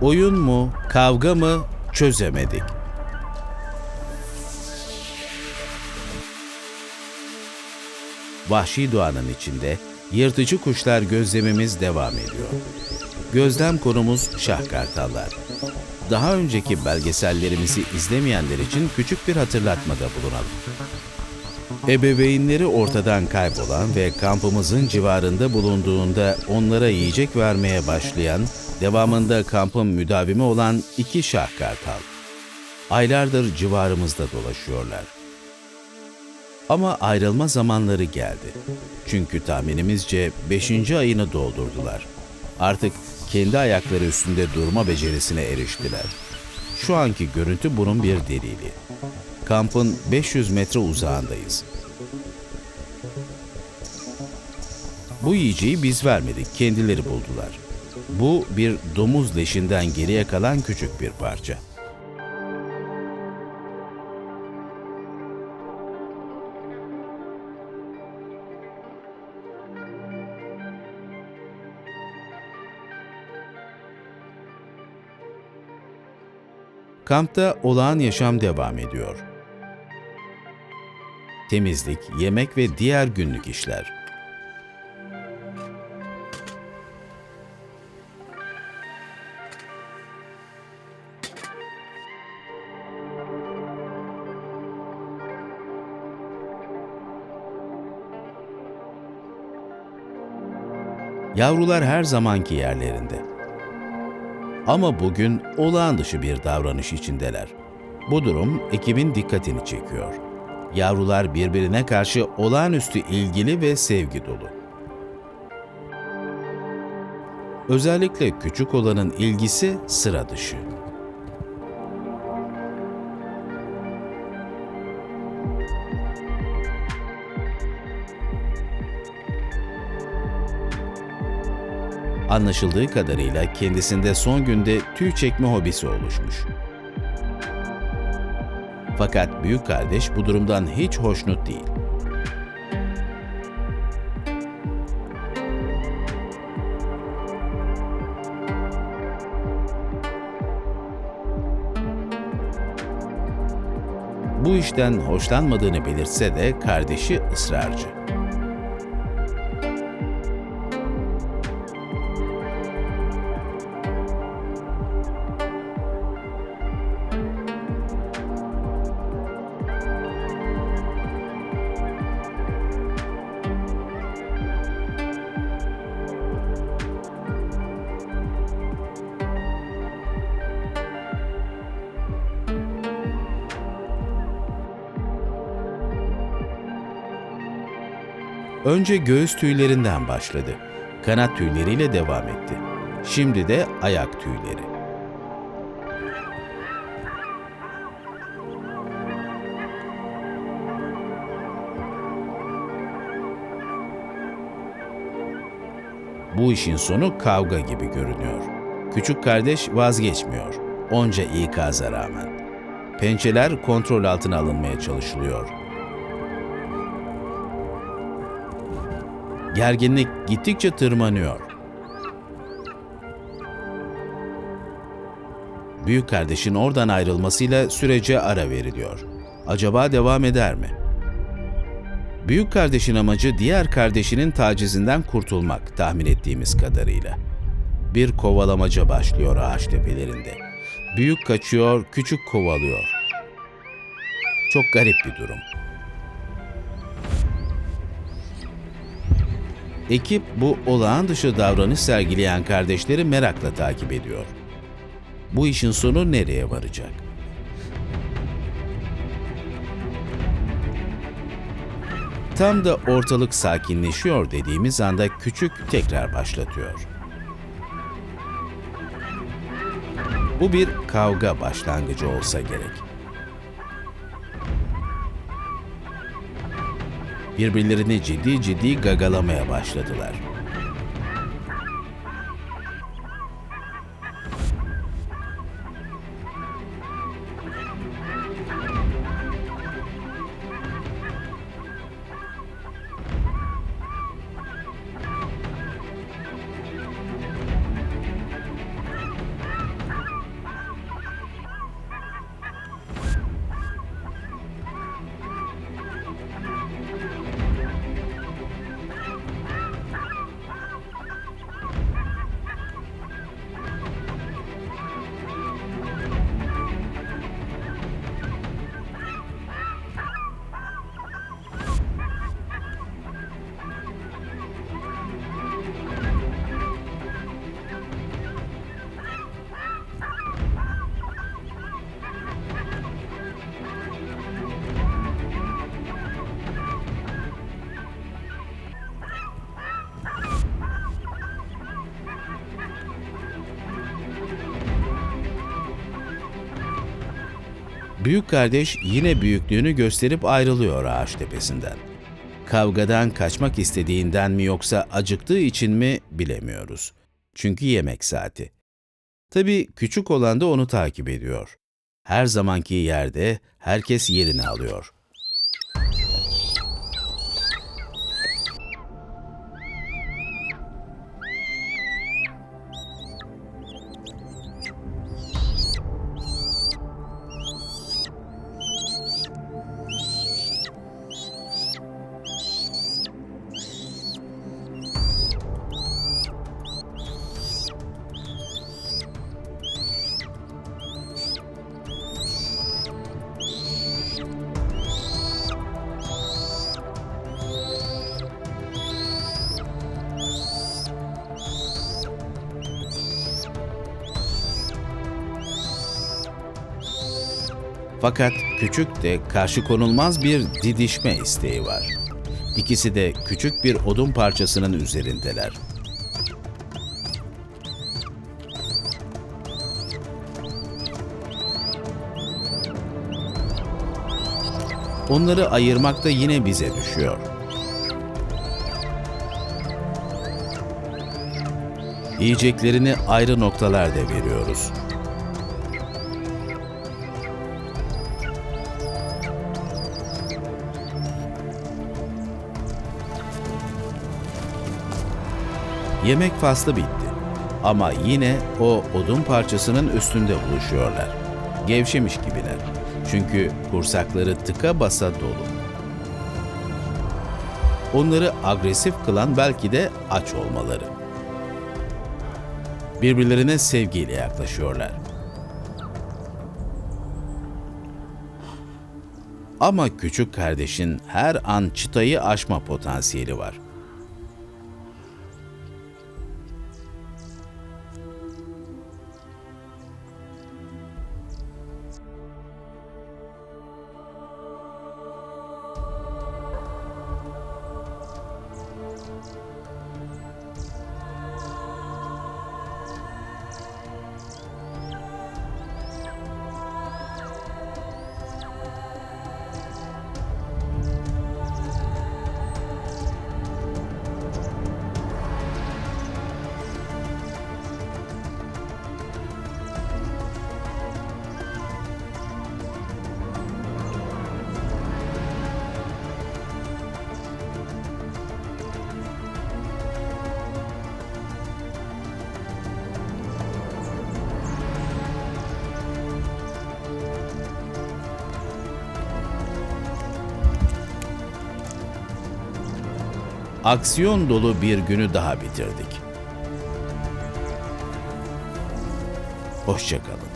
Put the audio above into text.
Oyun mu, kavga mı çözemedik. Vahşi doğanın içinde yırtıcı kuşlar gözlemimiz devam ediyor. Gözlem konumuz şahkartallar. Daha önceki belgesellerimizi izlemeyenler için küçük bir hatırlatmada bulunalım. Ebeveynleri ortadan kaybolan ve kampımızın civarında bulunduğunda onlara yiyecek vermeye başlayan, devamında kampın müdavimi olan iki şahkartal. Aylardır civarımızda dolaşıyorlar. Ama ayrılma zamanları geldi. Çünkü tahminimizce 5. ayını doldurdular. Artık kendi ayakları üstünde durma becerisine eriştiler. Şu anki görüntü bunun bir delili. Kampın 500 metre uzağındayız. Bu yiyeceği biz vermedik, kendileri buldular. Bu bir domuz leşinden geriye kalan küçük bir parça. Kampta olağan yaşam devam ediyor. Temizlik, yemek ve diğer günlük işler. Yavrular her zamanki yerlerinde. Ama bugün olağan dışı bir davranış içindeler. Bu durum ekibin dikkatini çekiyor. Yavrular birbirine karşı olağanüstü ilgili ve sevgi dolu. Özellikle küçük olanın ilgisi sıra dışı. Anlaşıldığı kadarıyla kendisinde son günde tüy çekme hobisi oluşmuş. Fakat büyük kardeş bu durumdan hiç hoşnut değil. Bu işten hoşlanmadığını belirtse de kardeşi ısrarcı. Önce göğüs tüylerinden başladı. Kanat tüyleriyle devam etti. Şimdi de ayak tüyleri. Bu işin sonu kavga gibi görünüyor. Küçük kardeş vazgeçmiyor. Onca ikaza rağmen. Pençeler kontrol altına alınmaya çalışılıyor. Gerginlik gittikçe tırmanıyor. Büyük kardeşin oradan ayrılmasıyla sürece ara veriliyor. Acaba devam eder mi? Büyük kardeşin amacı diğer kardeşinin tacizinden kurtulmak tahmin ettiğimiz kadarıyla. Bir kovalamaca başlıyor ağaç tepelerinde. Büyük kaçıyor, küçük kovalıyor. Çok garip bir durum. Ekip bu olağan dışı davranış sergileyen kardeşleri merakla takip ediyor. Bu işin sonu nereye varacak? Tam da ortalık sakinleşiyor dediğimiz anda küçük tekrar başlatıyor. Bu bir kavga başlangıcı olsa gerek. Birbirlerini ciddi ciddi gagalamaya başladılar. Büyük kardeş yine büyüklüğünü gösterip ayrılıyor ağaç tepesinden. Kavgadan kaçmak istediğinden mi yoksa acıktığı için mi bilemiyoruz. Çünkü yemek saati. Tabii küçük olan da onu takip ediyor. Her zamanki yerde herkes yerini alıyor. Fakat küçük de karşı konulmaz bir didişme isteği var. İkisi de küçük bir odun parçasının üzerindeler. Onları ayırmak da yine bize düşüyor. Yiyeceklerini ayrı noktalarda veriyoruz. Yemek faslı bitti. Ama yine o odun parçasının üstünde buluşuyorlar. Gevşemiş gibiler. Çünkü kursakları tıka basa dolu. Onları agresif kılan belki de aç olmaları. Birbirlerine sevgiyle yaklaşıyorlar. Ama küçük kardeşin her an çıtayı aşma potansiyeli var. Aksiyon dolu bir günü daha bitirdik. Hoşçakalın.